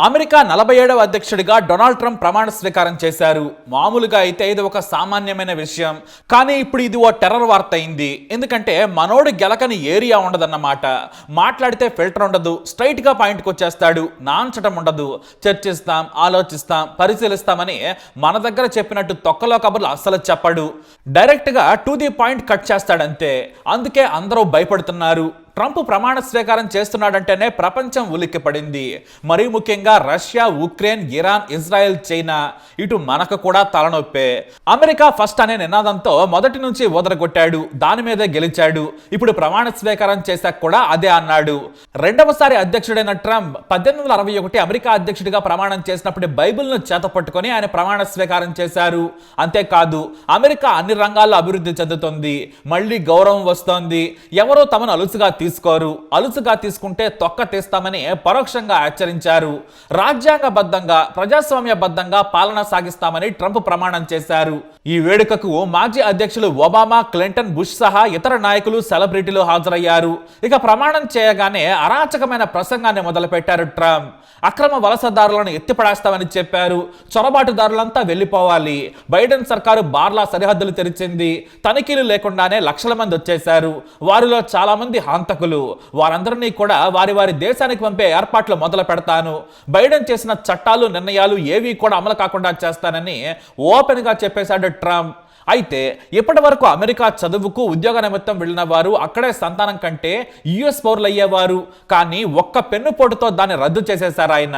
America నలభై ఏడవ అధ్యక్షుడిగా డొనాల్డ్ ట్రంప్ ప్రమాణ స్వీకారం చేశారు. మామూలుగా అయితే ఇది ఒక సామాన్యమైన విషయం. కానీ ఇప్పుడు ఇది ఓ టెర్రర్ వార్త అయింది. ఎందుకంటే మనోడు గెలకని ఏరియా ఉండదన్నమాట. మాట్లాడితే ఫిల్టర్ ఉండదు. స్ట్రైట్గా పాయింట్కి వచ్చేస్తాడు. నాంచటం ఉండదు. చర్చిస్తాం ఆలోచిస్తాం పరిశీలిస్తామని మన దగ్గర చెప్పినట్టు తొక్కలో కబుర్లు అస్సలు చెప్పడు. డైరెక్ట్గా టు ది పాయింట్ కట్ చేస్తాడంతే. అందుకే అందరూ భయపడుతున్నారు. ట్రంప్ ప్రమాణ స్వీకారం చేస్తున్నాడంటేనే ప్రపంచం ఉలిక్కిపడింది. మరీ ముఖ్యంగా Russia Ukraine Iran Israel China ఇటు మనకు కూడా తలనొప్పే. అమెరికా ఫస్ట్ అనే నినాదంతో మొదటి నుంచి వదలగొట్టాడు దాని మీదే గెలిచాడు. ఇప్పుడు ప్రమాణ స్వీకారం చేశాక కూడా అదే అన్నాడు. రెండవసారి అధ్యక్షుడైన ట్రంప్ పద్దెనిమిది వందల అరవై ఒకటి అమెరికా అధ్యక్షుడిగా ప్రమాణం చేసినప్పుడు బైబిల్ను చేత పట్టుకొని ఆయన ప్రమాణ స్వీకారం చేశారు. అంతేకాదు అమెరికా అన్ని రంగాల్లో అభివృద్ధి చెందుతుంది. మళ్ళీ గౌరవం వస్తోంది. ఎవరో తమను అలుసుగా తీసుకోరు. అలుసుగా తీసుకుంటే తొక్క తీస్తామని పరోక్షంగా హెచ్చరించారు. రాజ్యాంగబద్ధంగా ప్రజాస్వామ్యబద్ధంగా పాలన సాగిస్తామని ట్రంప్ ప్రమాణం చేశారు. ఈ వేడుకకు మాజీ అధ్యక్షులు ఒబామా క్లింటన్ బుష్ సహా ఇతర నాయకులు సెలబ్రిటీలు హాజరయ్యారు. ఇక ప్రమాణం చేయగానే అరాచకమైన ప్రసంగాన్ని మొదలుపెట్టారు ట్రంప్. అక్రమ వలసదారులను ఎత్తిపడేస్తామని చెప్పారు. చొరబాటుదారులంతా వెళ్ళిపోవాలి. బైడెన్ సర్కారు బార్లా సరిహద్దులు తెరిచింది. తనిఖీలు లేకుండానే లక్షల మంది వచ్చేశారు. వారిలో చాలా మంది హంతకులు వారందరినీ కూడా వారి వారి దేశానికి పంపే ఏర్పాట్లు మొదలు పెడతాను. బైడెన్ చేసిన చట్టాలు నిర్ణయాలు ఏవి కూడా అమలు కాకుండా చేస్తానని ఓపెన్గా చెప్పేశాడు ట్రంప్. అయితే ఇప్పటి వరకు అమెరికా చదువుకు ఉద్యోగ నిమిత్తం వెళ్ళిన వారు అక్కడే సంతానం కంటే యుఎస్ పౌరులు అయ్యేవారు? కానీ ఒక్క పెన్ను పోటుతో దాన్ని రద్దు చేసేశారు ఆయన?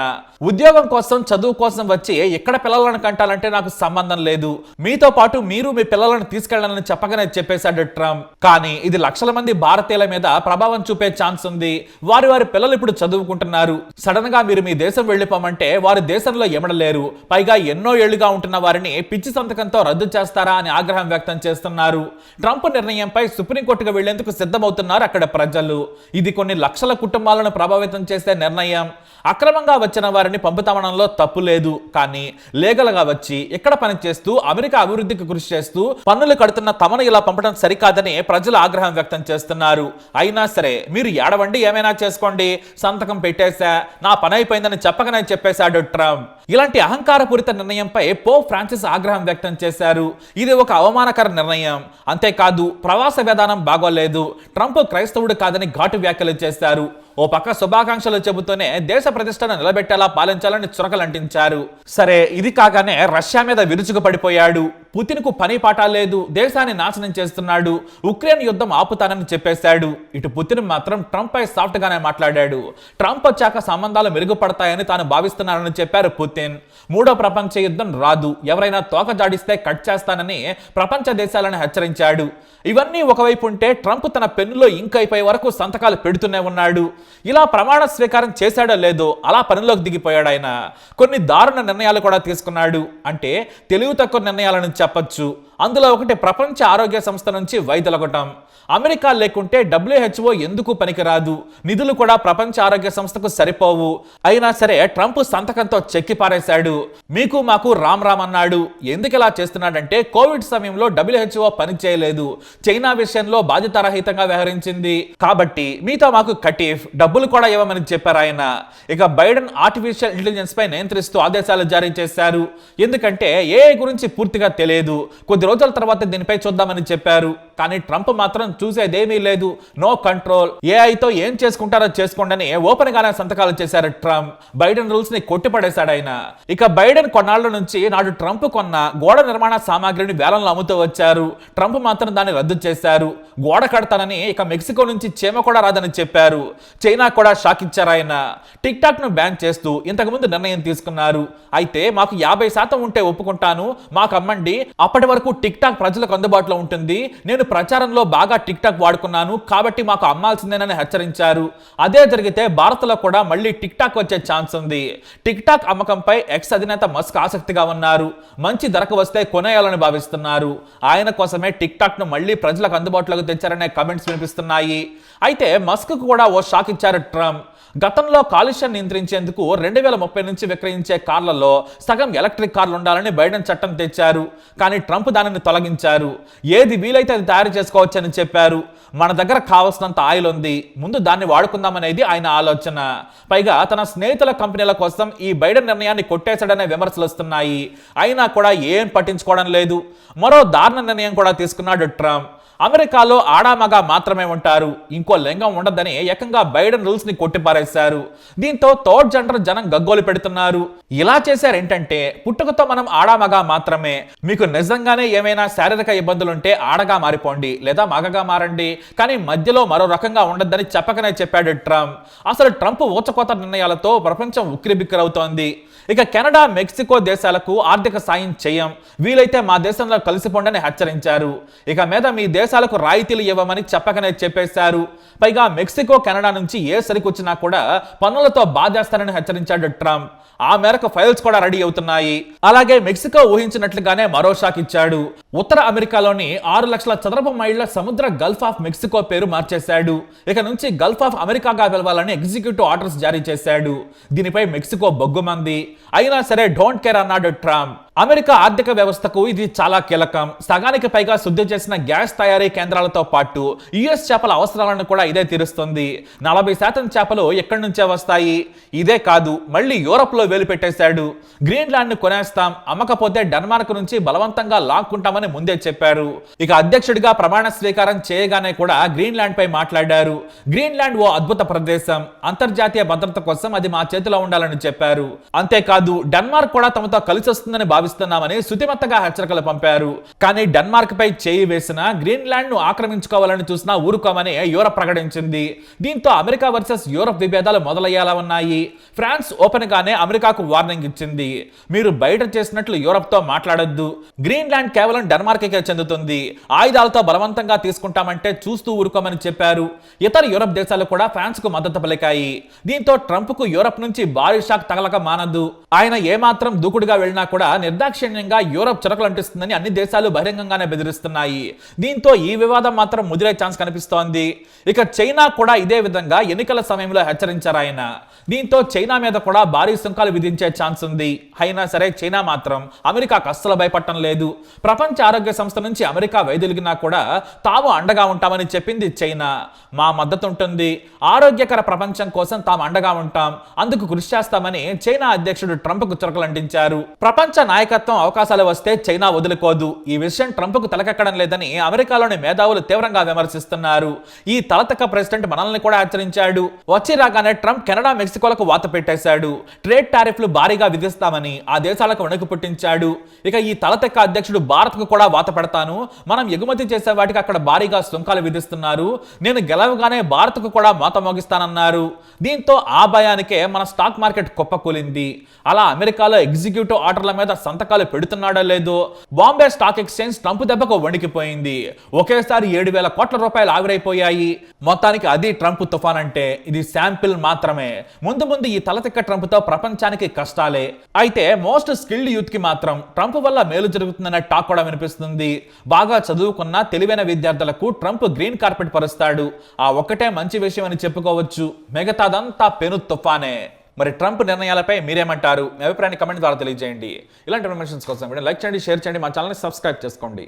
ఉద్యోగం కోసం చదువు కోసం వచ్చి ఎక్కడ పిల్లలను కంటాలంటే నాకు సంబంధం లేదు. మీతో పాటు మీరు మీ పిల్లలను తీసుకెళ్ళాలని చెప్పగానే చెప్పేశాడు ట్రంప్. కానీ ఇది లక్షల మంది భారతీయుల మీద ప్రభావం చూపే ఛాన్స్ ఉంది. వారి వారి పిల్లలు ఇప్పుడు చదువుకుంటున్నారు. సడన్గా మీరు మీ దేశం వెళ్ళిపోమంటే వారి దేశంలో ఎమడలేరు. పైగా ఎన్నో ఏళ్ళుగా ఉంటున్న వారిని పిచ్చి సంతకంతో రద్దు చేస్తారా అని ఆగ్రహం వ్యక్తం చేస్తున్నారు. ట్రంప్ నిర్ణయంపై సుప్రీంకోర్టుకు వెళ్ళేందుకు సిద్ధమవుతున్నారు అక్కడ ప్రజలు. ఇది కొన్ని లక్షల కుటుంబాలను ప్రభావితం చేసే నిర్ణయం. అక్రమంగా వచ్చిన వారిని పంపుతమనంలో తప్పు లేదు. కానీ లీగల్గా వచ్చి ఇక్కడ పనిచేస్తూ అమెరికా అభివృద్ధికి కృషి చేస్తూ పన్నులు కడుతున్న తమను ఇలా పంపడం సరికాదని ప్రజలు ఆగ్రహం వ్యక్తం చేస్తున్నారు. అయినా సరే మీరు ఏడవండి ఏమైనా చేసుకోండి. సంతకం పెట్టేశా నా పని అయిపోయిందని చెప్పకనే చెప్పేశాడు ట్రంప్. ఇలాంటి అహంకారపూరిత నిర్ణయంపై పో ఫ్రాన్సిస్ ఆగ్రహం వ్యక్తం చేశారు. ఇది ఒక అవమానకర నిర్ణయం. అంతేకాదు ప్రవాస విధానం బాగోలేదు. ట్రంప్ క్రైస్తవుడు కాదని ఘాటు వ్యాఖ్యలు చేశారు. ఓ పక్క శుభాకాంక్షలు చెబుతూనే దేశ ప్రతిష్టను నిలబెట్టేలా పాలించాలని చురకలంటించారు. సరే ఇది కాగానే రష్యా మీద విరుచుకు పడిపోయాడు. పుతిన్కు పని పాట లేదు దేశాన్ని నాశనం చేస్తున్నాడు ఉక్రెయిన్ యుద్ధం ఆపుతానని చెప్పేశాడు. ఇటు పుతిన్ మాత్రం ట్రంప్ పై సాఫ్ట్ గానే మాట్లాడాడు. ట్రంప్ వచ్చాక సంబంధాలు మెరుగుపడతాయని తాను భావిస్తున్నానని చెప్పారు పుతిన్. మూడో ప్రపంచ యుద్ధం రాదు ఎవరైనా తోక జాడిస్తే కట్ చేస్తానని ప్రపంచ దేశాలను హెచ్చరించాడు. ఇవన్నీ ఒకవైపు ఉంటే ట్రంప్ తన పెన్నులో ఇంక్ అయిపోయే వరకు సంతకాలు పెడుతూనే ఉన్నాడు. ఇలా ప్రమాణ స్వీకారం చేశాడో లేదో అలా పనిలోకి దిగిపోయాడు ఆయన. కొన్ని దారుణ నిర్ణయాలు కూడా తీసుకున్నాడు. అంటే తెలివి తక్కువ నిర్ణయాలను చెప్పొచ్చు. అందులో ఒకటి ప్రపంచ ఆరోగ్య సంస్థ నుంచి వైదొలగటం. అమెరికా లేకుంటే డబ్ల్యూహెచ్ఓ ఎందుకు పనికిరాదు? నిధులు కూడా ప్రపంచ ఆరోగ్య సంస్థకు సరిపోవు. అయినా సరే ట్రంప్ సంతకంతో చెక్కి పారేశాడు మీకు మాకు రామ్ రామ్ అన్నాడు. ఎందుకు ఇలా చేస్తున్నాడంటే కోవిడ్ సమయంలో డబ్ల్యూహెచ్ఓ పని చేయలేదు. చైనా విషయంలో బాధ్యతారహితంగా వ్యవహరించింది. కాబట్టి మీతో మాకు కటీఫ్ డబ్బులు కూడా ఇవ్వమని చెప్పారు ఆయన. ఇక బైడెన్ ఆర్టిఫిషియల్ ఇంటెలిజెన్స్ పై నియంత్రిస్తూ ఆదేశాలు జారీ చేశారు. ఎందుకంటే ఏ గురించి పూర్తిగా తెలియదు. కొద్ది రోజుల తర్వాత దీనిపై చూద్దామని చెప్పారు. కానీ ట్రంప్ మాత్రం చూసేదేమీ లేదు. No control. ఏఐతో ఏం చేసుకుంటారో చేసుకోండి ఓపెన్ గానే సంతకాలు చేశారు ట్రంప్. బైడెన్ రూల్స్ని కొట్టిపడేశాడు ఆయన. ఇక బైడెన్ కొన్నాళ్ళ నుంచి నాడు ట్రంప్ కొన్న గోడ నిర్మాణ సామాగ్రిని వేలంలో అమ్ముతూ వచ్చారు. ట్రంప్ మాత్రం దాన్ని రద్దు చేశారు. గోడ కడతానని ఇక మెక్సికో నుంచి చీమ కూడా రాదని చెప్పారు. చైనా కూడా షాక్ ఇచ్చారు ఆయన. టిక్ టాక్ను బ్యాన్ చేస్తూ ఇంతకుముందు నిర్ణయం తీసుకున్నారు. అయితే మాకు యాభై శాతం ఉంటే ఒప్పుకుంటాను. మాకు అమ్మండి. అప్పటి వరకు టిక్ టాక్ ప్రజలకు అందుబాటులో ఉంటుంది. నేను ప్రచారంలో బాగా టిక్ టాక్ వాడుకున్నాను. కాబట్టి మాకు అమ్మాల్సిందేనని హెచ్చరించారు. అదే జరిగితే భారత్లో కూడా మళ్ళీ టిక్ టాక్ వచ్చే ఛాన్స్ ఉంది. టిక్ టాక్ అమ్మకంపై ఎక్స్ అధినేత మస్క్ ఆసక్తిగా ఉన్నారు. మంచి ధరకు వస్తే కొనేయాలని భావిస్తున్నారు. ఆయన కోసమే టిక్ టాక్ను మళ్ళీ ప్రజలకు అందుబాటులోకి తెచ్చారనే కమెంట్స్ వినిపిస్తున్నాయి. అయితే మస్క్ కూడా ఓ షాక్ ఇచ్చారు ట్రంప్. గతంలో కాలుష్యం నియంత్రించేందుకు రెండు వేల ముప్పై నుంచి విక్రయించే కార్లలో సగం ఎలక్ట్రిక్ కార్లు ఉండాలని బైడెన్ చట్టం తెచ్చారు. కానీ ట్రంప్ దానిని తొలగించారు. ఏది వీలైతే అది తయారు చేసుకోవచ్చని చెప్పారు. మన దగ్గర కావాల్సినంత ఆయిల్ ఉంది. ముందు దాన్ని వాడుకుందామనేది ఆయన ఆలోచన. పైగా తన స్నేహితుల కంపెనీల కోసం ఈ బైడెన్ నిర్ణయాన్ని కొట్టేశాడనే విమర్శలు వస్తున్నాయి. అయినా కూడా ఏం పట్టించుకోవడం లేదు. మరో దారుణ నిర్ణయం కూడా తీసుకున్నాడు ట్రంప్. అమెరికాలో ఆడామగా మాత్రమే ఉంటారు. ఇంకో లింగం ఉండదని ఏకంగా బైడెన్ రూల్స్ని కొట్టిపారేశారు. దీంతో థర్డ్ జెండర్ జనం గగ్గోలు పెడుతున్నారు. ఇలా చేశారేంటంటే పుట్టుకతో మనం ఆడామగా మాత్రమే. మీకు నిజంగానే ఏమైనా శారీరక ఇబ్బందులుంటే ఆడగా మారిపోండి లేదా మగగా మారండి. కానీ మధ్యలో మరో రకంగా ఉండద్దని చెప్పకనే చెప్పాడు ట్రంప్. అసలు ట్రంప్ ఊచకోత నిర్ణయాలతో ప్రపంచం ఉక్కిరిబిక్కిరవుతోంది. ఇక కెనడా మెక్సికో దేశాలకు ఆర్థిక సాయం చేయం. వీలైతే మా దేశంలో కలిసిపోండని హెచ్చరించారు. ఇక మీద మీ దేశాలకు రాయితీలు ఇవ్వమని చెప్పకనే చెప్పేశారు. పైగా మెక్సికో కెనడా నుంచి ఏ సరికి వచ్చినా కూడా పన్నులతో బాధేస్తారని హెచ్చరించాడు ట్రంప్. ఆ మేరకు ఫైల్స్ కూడా రెడీ అవుతున్నాయి. అలాగే మెక్సికో ఊహించినట్లుగానే మరో షాక్ ఇచ్చాడు. ఉత్తర అమెరికాలోని ఆరు లక్షల చదరపు మైళ్ళ సముద్ర గల్ఫ్ ఆఫ్ మెక్సికో పేరు మార్చేశాడు. ఇక నుంచి గల్ఫ్ ఆఫ్ అమెరికాగా పిలవాలని ఎగ్జిక్యూటివ్ ఆర్డర్స్ జారీ చేశాడు. దీనిపై మెక్సికో బొగ్గుమంది. అయినా సరే డోంట్ కేర్ అన్నాడు ట్రంప్. అమెరికా ఆర్థిక వ్యవస్థకు ఇది చాలా కీలకం. సగానికి పైగా శుద్ధి చేసిన గ్యాస్ తయారీ కేంద్రాలతో పాటు యుఎస్ చేపల అవసరాలను కూడా ఇదే తీరుస్తుంది. నలభై శాతం చేపలు ఎక్కడి నుంచే వస్తాయి? ఇదే కాదు మళ్ళీ యూరప్లో వేలు పెట్టేశాడు. గ్రీన్లాండ్ని కొనేస్తాం అమ్మకపోతే డెన్మార్క్ నుంచి బలవంతంగా లాక్కుంటామని ముందే చెప్పారు. ఇక అధ్యక్షుడిగా ప్రమాణ స్వీకారం చేయగానే కూడా గ్రీన్లాండ్ పై మాట్లాడారు. గ్రీన్లాండ్ ఓ అద్భుత ప్రదేశం. అంతర్జాతీయ భద్రత కోసం అది మా చేతిలో ఉండాలని చెప్పారు. అంతేకాదు డెన్మార్క్ కూడా తమతో కలిసి వస్తుందని భావిస్తున్నామని శుతిమెత్తగా హెచ్చరికలు పంపారు. కానీ డెన్మార్క్ పై చేయి వేసిన గ్రీన్లాండ్ను ఆక్రమించుకోవాలని చూసినా ఊరుకోమని యూరప్ ప్రకటించింది. దీంతో అమెరికా వర్సెస్ యూరప్ విభేదాలు మొదలయ్యేలా ఉన్నాయి. ఫ్రాన్స్ ఓపెన్ గానే అమెరికాకు వార్నింగ్ ఇచ్చింది. మీరు బయట చేసినట్లు యూరప్తో మాట్లాడొద్దు. గ్రీన్లాండ్ కేవలం డెన్మార్క్ కే చెందుతుంది. ఆయుధాలతో బలవంతంగా తీసుకుంటామంటే చూస్తూ ఊరుకోమని చెప్పారు. ఇతర యూరప్ దేశాలు కూడా ఫ్రాన్స్కు మద్దతు పలికాయి. దీంతో ట్రంప్కు యూరప్ నుంచి భారీ షాక్ తగలక మానదు ఆయన ఏమాత్రం దూకుడుగా వెళ్ళినా కూడా నిర్దాక్షిణ్యంగా యూరప్ చురకలు అంటిస్తుందని అన్ని దేశాలు బహిరంగంగానే బెదిరిస్తున్నాయి. దీంతో ఈ వివాదం మాత్రం ముదిరే ఛాన్స్ కనిపిస్తోంది. ఇక చైనా కూడా ఇదే విధంగా ఎన్నికల సమయంలో హెచ్చరించారు ఆయన. దీంతో చైనా మీద కూడా భారీ సుంకాలు విధించే ఛాన్స్ ఉంది. అయినా సరే చైనా మాత్రం అమెరికాకు అస్సలు భయపడటం లేదు. ప్రపంచ ఆరోగ్య సంస్థ నుంచి అమెరికా వైదొలిగినా కూడా తాము అండగా ఉంటామని చెప్పింది చైనా. మా మద్దతు ఉంటుంది ఆరోగ్యకర ప్రపంచం కోసం తాము అండగా ఉంటాం. అందుకు కృషి చేస్తామని చైనా అధ్యక్షుడు ట్రంప్కు చురకలు అంటించారు ప్రపంచ నాయకత్వం అవకాశాలు వస్తే చైనా వదులుకోదు. ఈ విషయం ట్రంప్కు తలకెక్కడం లేదని అమెరికాలోని మేధావులు తీవ్రంగా విమర్శిస్తున్నారు. ఈ తలతక్క ప్రెసిడెంట్ మనల్ని కూడా హెచ్చరించాడు. వచ్చి రాగానే ట్రంప్ కెనడా మెక్సికోలకు వాత పెట్టేశాడు. ట్రేడ్ టారిఫ్లు భారీగా విధిస్తామని ఆ దేశాలకు వణుకు పుట్టించాడు. ఇక ఈ తలతెక్క అధ్యక్షుడు భారత్కు కూడా వాత పెడతాను. మనం ఎగుమతి చేసే వాటికి అక్కడ భారీగా సుంకాలు విధిస్తున్నారు. నేను గెలవగానే భారత్కు కూడా మోత మోగిస్తానన్నారు. దీంతో ఆ భయానికే మన స్టాక్ మార్కెట్ కుప్పకూలింది. అలా అమెరికాలో ఎగ్జిక్యూటివ్ ఆర్డర్ల మీద సంతకాలు పెడుతున్నాడో లేదో బాంబే స్టాక్ ఎక్స్చేంజ్ ట్రంప్ దెబ్బకు వణికిపోయింది. ఒకేసారి ఏడు వేల కోట్ల రూపాయలు ఆవిరైపోయాయి. మొత్తానికి అది ట్రంప్ తుఫాన్ అంటే ఇది శాంపిల్ మాత్రమే. ముందు ముందు ఈ తలతిక్క ట్రంప్తో ప్రపంచానికి కష్టాలే. అయితే మోస్ట్ స్కిల్డ్ యూత్కి మాత్రం ట్రంప్ వల్ల మేలు జరుగుతుందనే టాక్ కూడా వినిపిస్తుంది. బాగా చదువుకున్న తెలివైన విద్యార్థులకు ట్రంప్ గ్రీన్ కార్పెట్ పరుస్తాడు. ఆ ఒక్కటే మంచి విషయం అని చెప్పుకోవచ్చు. మిగతాదంతా పెను తుఫానే. మరి ట్రంప్ నిర్ణయాలపై మీరేమంటారు? మీ అభిప్రాయాన్ని కమెంట్ ద్వారా తెలియజేయండి. ఇలాంటి ఇన్ఫర్మేషన్స్ కోసం వీడియో లైక్ చేయండి షేర్ చేయండి మా ఛానల్ని సబ్స్క్రైబ్ చేసుకోండి.